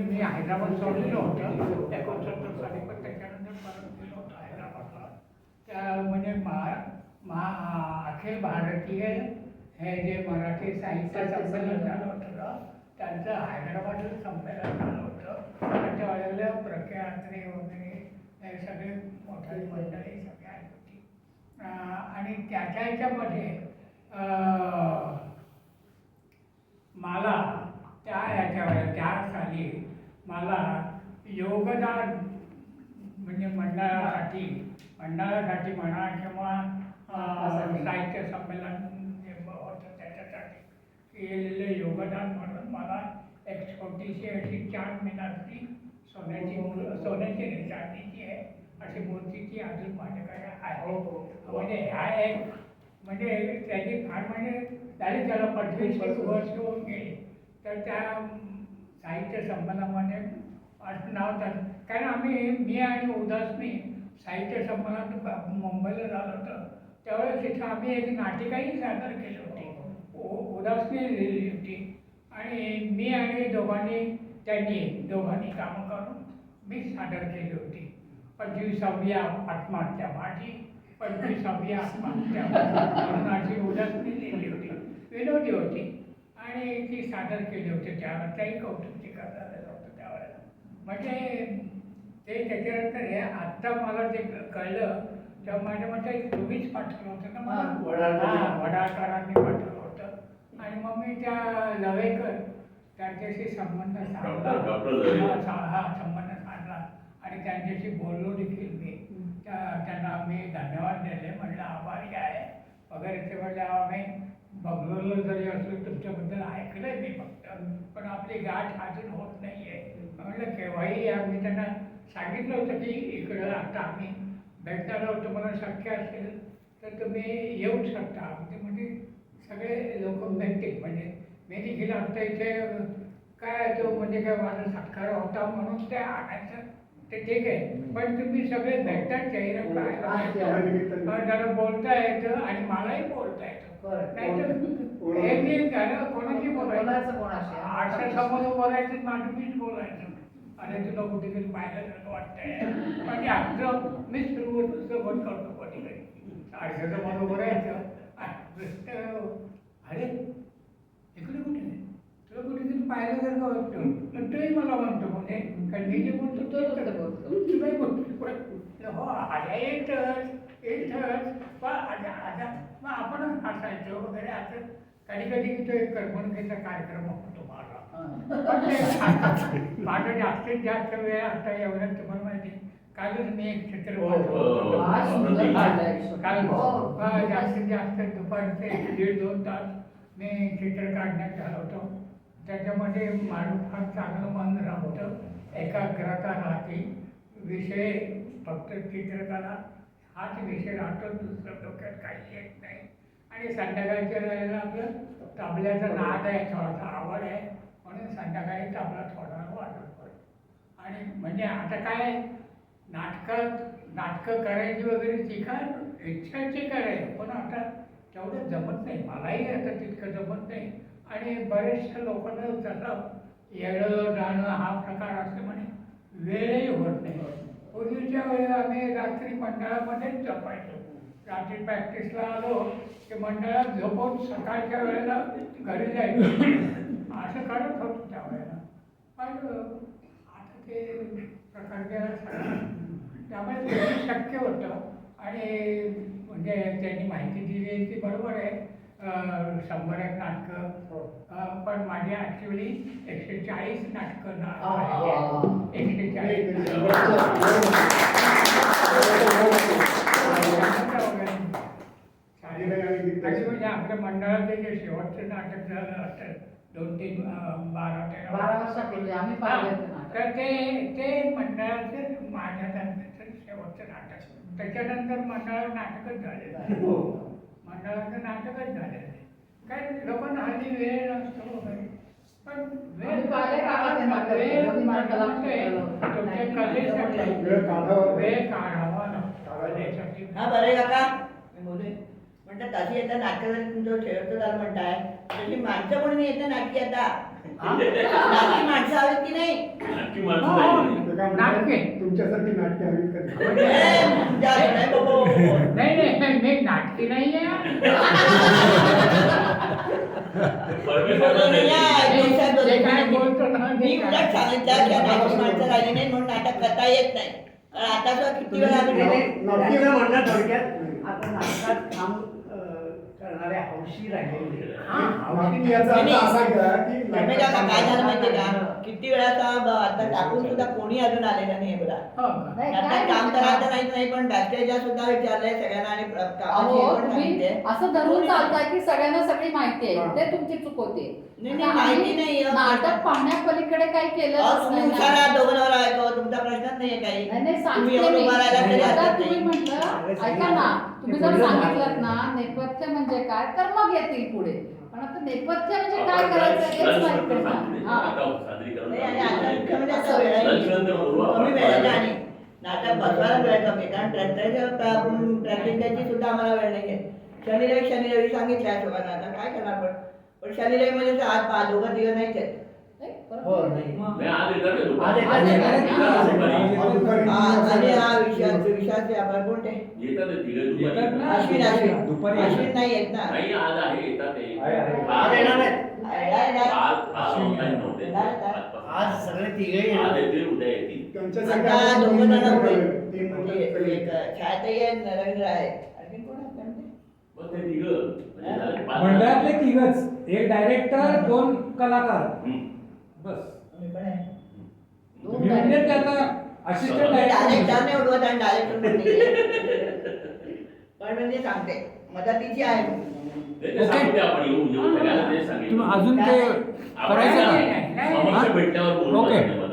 मी हैदराबाद सोडलेलं होतं. त्या कॉन्सर्टसाठी पण त्याच्यानंतर परत गेलो होतो हैदराबादला. त्या म्हणजे महा महा अखिल भारतीय हे जे मराठी साहित्य संमेलन झालं होतं ना त्यांचं हैदराबादला संमेलन झालं होतं. त्याच्या वेळेला प्रख्यात्री वगैरे हे सगळे मोठी मंडळी सगळे आली होती आणि त्याच्या ह्याच्यामध्ये अं, मला त्या ह्याच्या वेळेला त्या साली मला योगदान म्हणजे मंडळासाठी मंडळासाठी म्हणा किंवा साहित्य संमेलन जे होतं त्याच्यासाठी. केलेलं योगदान म्हणून मला एक छोटीशी अशी चार मिनारची सोन्याची मूर सोन्याची नाही, चांदीची आहे. अशी मूर्तीची अजून माझ्याकडे आहे. म्हणजे ह्या एक म्हणजे त्याची फार म्हणजे झाली त्याला पंचवीस वर्ष होऊन गेली. तर त्या साहित्य संमेलनामध्ये असं नाव झालं. कारण आम्ही मी आणि उदासनी साहित्य संमेलन ब- मुंबईला झालं होतं. त्यावेळेस तिथं आम्ही एक नाटिकाही सादर केली होती. उ- उदासनी लिहिली होती. आणि मी आणि दोघांनी त्यांनी दोघांनी कामं करून मी सादर केली होती. पंचवीसावी आत्महत्या माझी पंचवीसावी आत्महत्या म्हणून अशी उदासनी लिहिली होती. विनोदी होती. आणि ती सादर केली होती त्यावेळेला त्याही कौतुक करण्यात होतं त्यावेळेला म्हणजे ते त्याच्यानंतर हे आत्ता मला ते कळलं तेव्हा माझ्या मते तुम्हीच पाठवलं होतं. ना हा, मला. हा, वडाळकरांनी पाठवलं होतं. आणि मग मी त्या लवेकर त्यांच्याशी संबंध साधला. Doctor- doctor Lavekar. हा, संबंध साधला. आणि त्यांच्याशी बोललो देखील मी. त्या- त्यांना मी धन्यवाद दिले. म्हणलं आभारी आहे. वगैरे ते म्हणले आम्ही बंगलोरला जरी असलो तुमच्याबद्दल ऐकलंय मी फक्त पण आपली गाठ अजून होत नाहीये. म्हणलं केव्हाही आम्ही त्यांना सांगितलं होतं की इकडं आता आम्ही भेटणार आहोत तुम्हाला शक्य असेल तर तुम्ही येऊ शकता. ते म्हणजे सगळे लोक भेटतील. म्हणजे मी देखील आता इथे काय तो म्हणजे काय माझा सत्कार होता म्हणून ते आणायचं ते ठीक आहे. पण तुम्ही सगळे भेटतात हा, आहे. जरा बोलता येतं आणि मलाही बोलता येतं. कोणाशी बोलायचं? कोणाशी? समोर बोलायचं मीच बोलायचं. अरे तुला कुठेतरी पाहिलं वाटतंय. आमचं मी करतो बोलायचं. आणि अरे इकडे कुठे? तुला कुठेतरी पाहिलं जर का वाटतं? तोही मला म्हणतो म्हणजे कारण मी जे बोलतो तो नुसतं बोलतो. तुलाही बोलतो. पण हो आता आता मग आपण हसायचो वगैरे. असं कधी कधी तो एक करमणुकीचा कार्यक्रम होतो माझा माझं जास्तीत जास्त वेळ आता एवढ्यात तुम्हाला माहिती आहे, कालच मी एक चित्रपट हो, हो, हो. हा. काल जास्तीत जास्त दुपारचे दीड दोन तास मी चित्र काढण्यात घालवतो होतो. त्याच्यामध्ये माणूस फार चांगलं मन राहतं. एकाग्रता राहते. विषय फक्त चित्रकला हाच विषय राहतो दुसरं डोक्यात काही येत नाही. आणि संध्याकाळच्या वेळेला आपलं तबल्याचा नाद आहे थोडासा आवड आहे म्हणून संध्याकाळी तबला थोडा वाजत पडतो आणि म्हणजे आता काय नाटकात नाटकं करायची वगैरे ती काय इच्छाची करायची पण आता तेवढं जमत नाही. मलाही आता तितकं जमत नाही. आणि बरेचशा लोकांना त्याचा येणं जाणं हा प्रकार असल्यामुळे वेळही होत नाही. पूर्वीच्या वेळेला आम्ही रात्री मंडळामध्येच जपायचो. रात्री प्रॅक्टिसला आलो की मंडळात झोपून सकाळच्या वेळेला घरी जायचो. असं करत होतो त्या वेळेला. पण आता ते प्रकार त्यामुळे ते शक्य होतं. आणि म्हणजे त्यांनी माहिती दिली ती बरोबर आहे. शंभर एक नाटकं. हो. पण माझी ऍक्च्युली एकशे चाळीस नाटकं. एकशे चाळीस आणि म्हणजे आपल्या मंडळाचे जे शेवटचं नाटक झालं असतं दोन तीन बारा तेरा बारा वर्षापूर्वी. तर ते ते मंडळाचं माझ्या शेवटचं नाटक. त्याच्यानंतर मंडळात नाटकच झालेलं मंडळाचं नाटकच झालेलं आहे काय लोकांना हल्ली वेळ नसतो वगैरे पण वेळ काढावा. हा बरे काका. मी बोलू म्हणतात तशी आता नाटक तुमचं ठेवतो झालं म्हणताय. तशी माणसं म्हणून येतं नाटकी आता? नाटकी माणसं हवीत की नाही नाटकी माणसं हो, राहिली. हो. ते काय नाटके. म्हणतात, तुमच्यासाठी नाट्य हवीत कधी म्हणजे- ए, तुमच्या नाही बाबा. नाही नाही मी नाटकी नाहीये परमेश्वराला नाही, नाही. नाही. जे- जे काय बोलतो ना मी ते उलट सांगितलं की या नाटकी माणसं राहिली नाही म्हणून नाटक करता येत नाही कारण आता सुद्धा किती वेळा आम्ही नाट्य- त्यांचं म्हणणं थोडक्यात आता नाटकात काम अं, करणारे हौशी राहिलेले हा, नाट्य याचा अर्थ असा का की रमेश काका काय झालं माहितीये का किती वेळाचा ब- आता टाकून सुद्धा कोणी अजून आलेलं नाही बघा हो आता काय काम? करायचं नाही नाही पण बॅकस्टेजला सुद्धा विचारलंय सगळ्यांना आणि कामाची अहो हे पण तुम्ही. असं धरून चालताय की सगळ्यांना सगळी माहिती आहे हा. ते तुमची चूक होते नाही, नाही, आता माहिती नाही, अहो. नाटक पाहण्यापलीकडे काही अहो, केलं तुम्ही नाही हुशार ना. आहात दोघं नवरा बायको, तुमचा प्रश्नच नाहीये काही नाही नाही तुम्ही सांगते एवढं मी उभा राहिला तरी आता हरकत तुम्ही नाही. म्हटलं ऐका ना तुम्ही जर सांगितलं ना नेपथ्य म्हणजे काय तर मग येतील पुढे पण आता नेपथ्य म्हणजे काय आपण करायचं हेच माहीत नाही. हा. आहे. वेळ आहे. आपण. कमी आहे नाटक बसवायला वेळ कमी कारण प्रत्येक आपण प्रॅक्टिस द्यायची सुद्धा आम्हाला वेळ नाही शनी रवी शनी रवी सांगितलं आहे सगळ्यांना आता काय करणार पण पण शनी रवी मध्ये आज पा दोघं तिघं नाहीच आहेत आणि हा विषयाचे विषयाचे आपण कोणते. अश्विन अश्विन दुपारी. अश्विन नाही येत ना नाही आज सगळे तिघे आता दोघं जण म्हणजे छायाताई आहे रवींद्र आहे आणखी कोण आहे म्हणजे. मंडळातले तिघच. एक डायरेक्टर दोन कलाकार. बस मी पण आहे दोन तुम्ही म्हणजे ते आता असिस्टंट डायरेक्टर डायरेक्टर आणि डायरेक्टर पण म्हणजे सांगते मदतीची आहे ते- ते सांगू दे आपण येऊन येऊन सगळ्यांना ते सांगितलं. तुम्ही अजून ते आपण करायचं नाही, का नाही, नाही. समक्ष भेटल्यावर बोलू ओके. आपण.